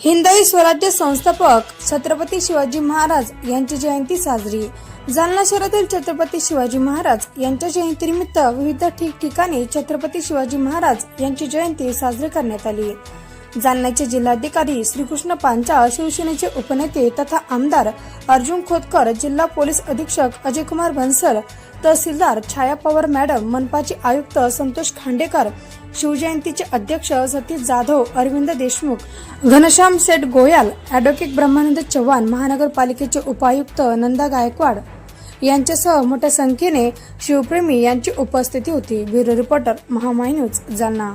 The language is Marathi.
हिंदवी स्वराज्य संस्थापक छत्रपती शिवाजी महाराज यांची जयंती साजरी. जालना शहरातील छत्रपती शिवाजी महाराज यांच्या जयंतीनिमित्त विविध ठिकठिकाणी छत्रपती शिवाजी महाराज यांची जयंती साजरी करण्यात आली. जालन्याचे जिल्हाधिकारी श्रीकृष्ण पांचाळ शिवसेनेचे उपनेते तथा आमदार अर्जुन खोतकर जिल्हा पोलीस अधीक्षक अजयकुमार भन्सल तहसीलदार छाया पवार मॅडम मनपाचे आयुक्त संतोष खांडेकर शिवजयंतीचे अध्यक्ष सतीश जाधव अरविंद देशमुख घनश्याम सेठ गोयल अॅडव्होकेट ब्रह्मानंद चव्हाण महानगरपालिकेचे उपायुक्त नंदा गायकवाड यांच्यासह मोठ्या संख्येने शिवप्रेमी यांची उपस्थिती होती. Bureau reporter Mahamay news Jalna.